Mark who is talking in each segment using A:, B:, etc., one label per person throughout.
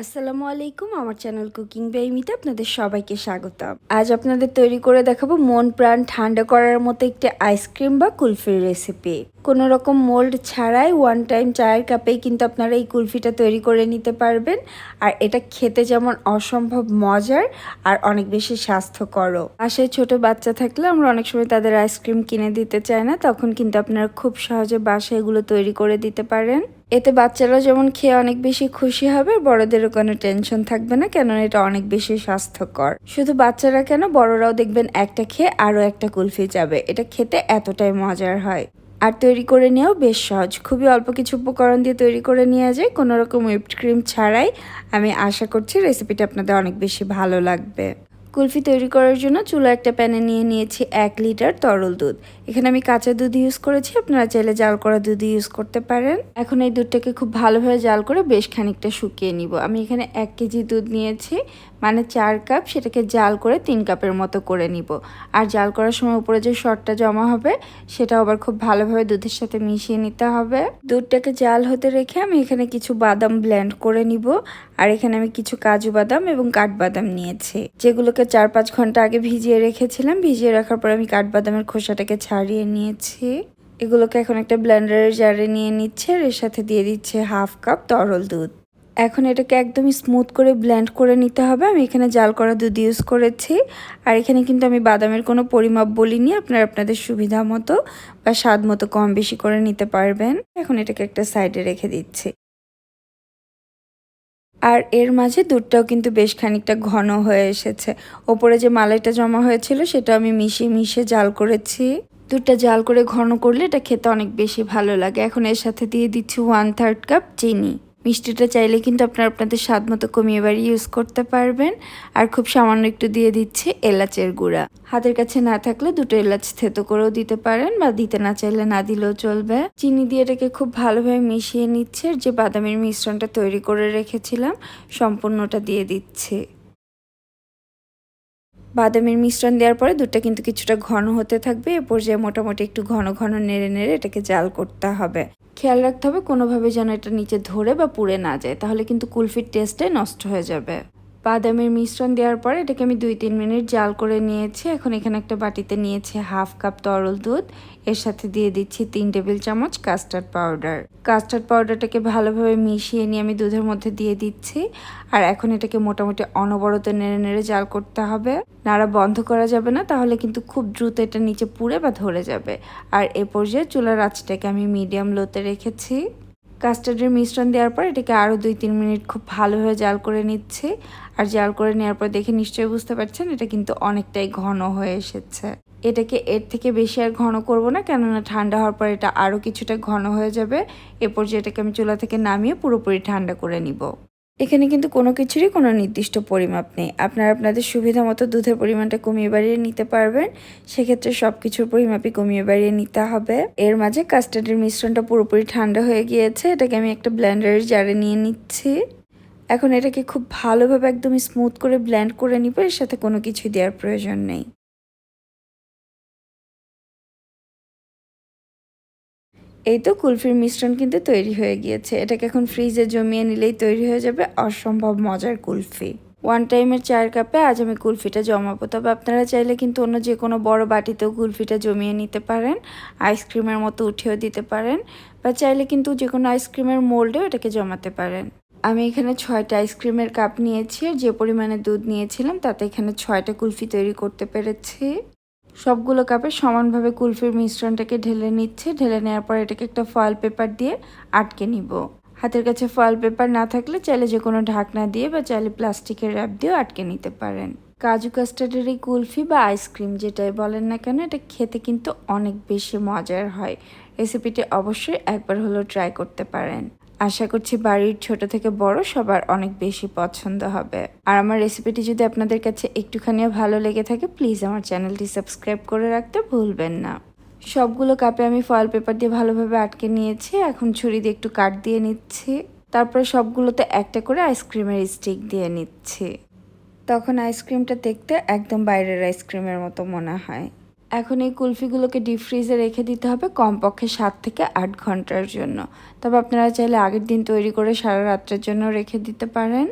A: আসসালামু আলাইকুম, আমার চ্যানেল কুকিং বেইমিতে আপনাদের সবাইকে স্বাগতম। আজ আপনাদের তৈরি করে দেখাবো মন প্রাণ ঠান্ডা করার মতো একটি আইসক্রিম বা কুলফির রেসিপি কোনো রকম মোল্ড ছাড়াই ওয়ান টাইম চায়ের কাপেই কিন্তু আপনারা এই কুলফিটা তৈরি করে নিতে পারবেন। আর এটা খেতে যেমন অসম্ভব মজার আর অনেক বেশি স্বাস্থ্যকরও। আসে ছোট বাচ্চা থাকলে আমরা অনেক সময় তাদের আইসক্রিম কিনে দিতে চাই না, তখন কিন্তু আপনারা খুব সহজে বাসায় এগুলো তৈরি করে দিতে পারেন। এতে বাচ্চারা যেমন খেয়ে অনেক বেশি খুশি হবে বড়দেরও কোনো টেনশন থাকবে না, কেননা এটা অনেক বেশি স্বাস্থ্যকর। শুধু বাচ্চারা কেন, বড়রাও দেখবেন একটা খেয়ে আরও একটা কুলফি যাবে এটা খেতে এতটাই মজার হয়। আর তৈরি করে নেওয়াও বেশ সহজ। খুবই অল্প কিছু উপকরণ দিয়ে তৈরি করে নেওয়া যায়। কোনো রকম হুইপড ক্রিম ছাড়াই আমি আশা করছি রেসিপিটা আপনাদের অনেক বেশি ভালো লাগবে। কুলফি তৈরি করার জন্য চুলো একটা প্যানে নিয়ে নিয়েছি এক লিটার তরল দুধ। এখানে আমি কাঁচা দুধ ইউজ করেছি, আপনারা চাইলে জাল করা দুধ ইউজ করতে পারেন। এখন এই দুধটাকে খুব ভালোভাবে জাল করে বেশ খানিকটা শুকিয়ে নিব। আমি এখানে এক কেজি দুধ নিয়েছি মানে চার কাপ, সেটাকে জাল করে তিন কাপের মতো করে নিব। আর জাল করার সময় উপরে যে শর্টটা জমা হবে সেটা আবার খুব ভালোভাবে দুধের সাথে মিশিয়ে নিতে হবে। দুধটাকে জাল হতে রেখে আমি এখানে কিছু বাদাম ব্লেন্ড করে নিব। আর এখানে আমি কিছু কাজু বাদাম এবং কাঠবাদাম নিয়েছি, যেগুলোকে চার পাঁচ ঘণ্টা আগে ভিজিয়ে রেখেছিলাম। ভিজিয়ে রাখার পর আমি কাঠবাদামের খোসাটাকে ছাড়িয়ে নিয়েছি। এগুলোকে এখন একটা ব্লেন্ডারের জারে নিয়ে নিচ্ছে আর এর সাথে দিয়ে দিচ্ছে হাফ কাপ তরল দুধ। এখন এটাকে একদমই স্মুথ করে ব্লেন্ড করে নিতে হবে। আমি এখানে জাল করা দুধ ইউজ করেছি। আর এখানে কিন্তু আমি বাদামের কোনো পরিমাপ বলিনি। আপনারা আপনাদের সুবিধা মতো বা স্বাদ মতো কম বেশি করে নিতে পারবেন। এখন এটাকে একটা সাইডে রেখে দিচ্ছি। আর এর মাঝে দুধটাও কিন্তু বেশ খানিকটা ঘন হয়ে এসেছে। ওপরে যে মালাইটা জমা হয়েছিল, সেটা আমি মিশিয়ে মিশিয়ে জাল করেছি। দুধটা জাল করে ঘন করলে এটা খেতে অনেক বেশি ভালো লাগে। এখন এর সাথে দিয়ে দিচ্ছি ওয়ান থার্ড কাপ চিনি। মিষ্টিটা চাইলে কিন্তু আপনার আপনাদের স্বাদ মতো কমিয়ে বাড়ি ইউজ করতে পারবেন। আর খুব সামান্য একটু দিয়ে দিচ্ছে এলাচের গুঁড়া। হাতের কাছে না থাকলে দুটো এলাচ থেতো করেও দিতে পারেন বা দিতে না চাইলে না দিলেও চলবে। চিনি দিয়ে এটাকে খুব ভালোভাবে মিশিয়ে নিচ্ছে। যে বাদামের মিশ্রণটা তৈরি করে রেখেছিলাম, সম্পূর্ণটা দিয়ে দিচ্ছে। বাদামের মিশ্রণ দেওয়ার পরে দুধটা কিন্তু কিছুটা ঘন হতে থাকবে। এ পর্যায়ে মোটামুটি একটু ঘন ঘন নেড়ে নেড়ে এটাকে জাল করতে হবে। খেয়াল রাখতে হবে কোনোভাবে যেন এটা নিচে ধরে বা পুড়ে না যায়, তাহলে কিন্তু কুলফির টেস্টটাই নষ্ট হয়ে যাবে। বাদামের মিশ্রণ দেওয়ার পরে এটাকে আমি দুই তিন মিনিট জাল করে নিয়েছি। এখন এখানে একটা বাটিতে নিয়েছি হাফ কাপ তরল দুধ। এর সাথে দিয়ে দিচ্ছি তিন টেবিল চামচ কাস্টার্ড পাউডার। কাস্টার্ড পাউডারটাকে ভালোভাবে মিশিয়ে নিয়ে আমি দুধের মধ্যে দিয়ে দিচ্ছি। আর এখন এটাকে মোটামুটি অনবরত নেড়ে নেড়ে জাল করতে হবে। নাড়া বন্ধ করা যাবে না, তাহলে কিন্তু খুব দ্রুত এটা নিচে পুড়ে বা ধরে যাবে। আর এ পর্যায়ে চুলার আঁচটাকে আমি মিডিয়াম লোতে রেখেছি। কাস্টার্ডের মিশ্রণ দেওয়ার পর এটাকে আরও দুই তিন মিনিট খুব ভালোভাবে জাল করে নিচ্ছে। আর জাল করে নেওয়ার পর দেখে নিশ্চয়ই বুঝতে পারছেন, এটা কিন্তু অনেকটাই ঘন হয়ে এসেছে। এটাকে এর থেকে বেশি আর ঘন করব না, কেননা ঠান্ডা হওয়ার পর এটা আরও কিছুটা ঘন হয়ে যাবে। এরপর যে এটাকে আমি চুলা থেকে নামিয়ে পুরোপুরি ঠান্ডা করে নিব। এখানে কিন্তু কোনো কিছুরই কোনো নির্দিষ্ট পরিমাপ নেই। আপনারা আপনাদের সুবিধা মতো দুধের পরিমাণটা কমিয়ে বাড়িয়ে নিতে পারবেন। সেক্ষেত্রে সব কিছুর পরিমাপই কমিয়ে বাড়িয়ে নিতে হবে। এর মাঝে কাস্টার্ডের মিশ্রণটা পুরোপুরি ঠান্ডা হয়ে গিয়েছে। এটাকে আমি একটা ব্ল্যান্ডারের জারে নিয়ে নিচ্ছি। এখন এটাকে খুব ভালোভাবে একদম স্মুথ করে ব্ল্যান্ড করে নিব। এর সাথে কোনো কিছু দেওয়ার প্রয়োজন নেই। এই তো কুলফির মিশ্রণ কিন্তু তৈরি হয়ে গিয়েছে। এটাকে এখন ফ্রিজে জমিয়ে নিলেই তৈরি হয়ে যাবে অসম্ভব মজার কুলফি। ওয়ান টাইমের চায়ের কাপে আজ আমি কুলফিটা জমাবো। তবে আপনারা চাইলে কিন্তু অন্য যে কোনো বড় বাটিতেও কুলফিটা জমিয়ে নিতে পারেন আইসক্রিমের মতো উঠেও দিতে পারেন, বা চাইলে কিন্তু যে কোনো আইসক্রিমের মোল্ডেও এটাকে জমাতে পারেন। আমি এখানে ছয়টা আইসক্রিমের কাপ নিয়েছি, আর যে পরিমাণে দুধ নিয়েছিলাম তাতে এখানে ছয়টা কুলফি তৈরি করতে পেরেছি। সবগুলো কাপে সমানভাবে কুলফির মিশ্রণটাকে ঢেলে নিচ্ছে। ঢেলে নেওয়ার পর এটাকে একটা ফয়েল পেপার দিয়ে আটকে নিব। হাতের কাছে ফয়েল পেপার না থাকলে চাইলে যে কোনো ঢাকনা দিয়ে বা চাইলে প্লাস্টিকের র্যাপ দিয়েও আটকে নিতে পারেন। কাজু কাস্টার্ডের এই কুলফি বা আইসক্রিম যেটাই বলেন না কেন, এটা খেতে কিন্তু অনেক বেশি মজার হয়। রেসিপিটি অবশ্যই একবার হলেও ট্রাই করতে পারেন। আশা করছি বাড়ির ছোট থেকে বড় সবার অনেক বেশি পছন্দ হবে। আর আমার রেসিপিটি যদি আপনাদের কাছে একটুখানিও ভালো লেগে থাকে প্লিজ আমার চ্যানেলটি সাবস্ক্রাইব করে রাখতে ভুলবেন না। সবগুলো কাপে আমি ফয়েল পেপার দিয়ে ভালোভাবে আটকে নিয়েছি, এখন ছুরি দিয়ে একটু কাট দিয়ে নিচ্ছি। তারপরে সবগুলোতে একটা করে আইসক্রিমের স্টিক দিয়ে নিচ্ছি। তখন আইসক্রিমটা দেখতে একদম বাইরের আইসক্রিমের মতো মনে হয়। এখন এই কুলফিগুলোকে ডিপ ফ্রিজে রেখে দিতে হবে কমপক্ষে সাত থেকে আট ঘণ্টার জন্য। তবে আপনারা চাইলে আগের দিন তৈরি করে সারা রাত্রের জন্য রেখে দিতে পারেন।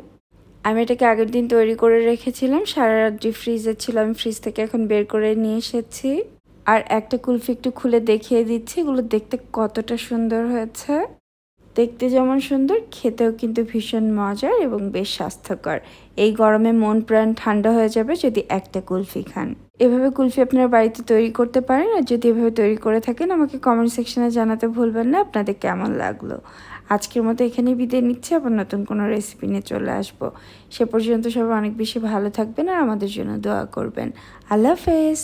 A: আমি এটাকে আগের দিন তৈরি করে রেখেছিলাম, সারা রাত রাত্রি ফ্রিজে ছিল, আমি ফ্রিজ থেকে এখন বের করে নিয়ে এসেছি। আর একটা কুলফি একটু খুলে দেখিয়ে দিচ্ছি, এগুলো দেখতে কতটা সুন্দর হয়েছে। দেখতে যেমন সুন্দর, খেতেও কিন্তু ভীষণ মজার এবং বেশ স্বাস্থ্যকর। এই গরমে মন প্রাণ ঠান্ডা হয়ে যাবে যদি একটা কুলফি খান। এভাবে কুলফি আপনার বাড়িতে তৈরি করতে পারেন আর যদি এভাবে তৈরি করে থাকেন, আমাকে কমেন্ট সেকশনে জানাতে ভুলবেন না, আপনাদের কেমন লাগল? আজকের মতো এখানেই বিদায় নিচ্ছি, আবার নতুন কোনো রেসিপি নিয়ে চলে আসব। সে পর্যন্ত সবাই অনেক বেশি ভালো থাকবেন আর আমাদের জন্য দোয়া করবেন। আল্লাহ হাফেজ।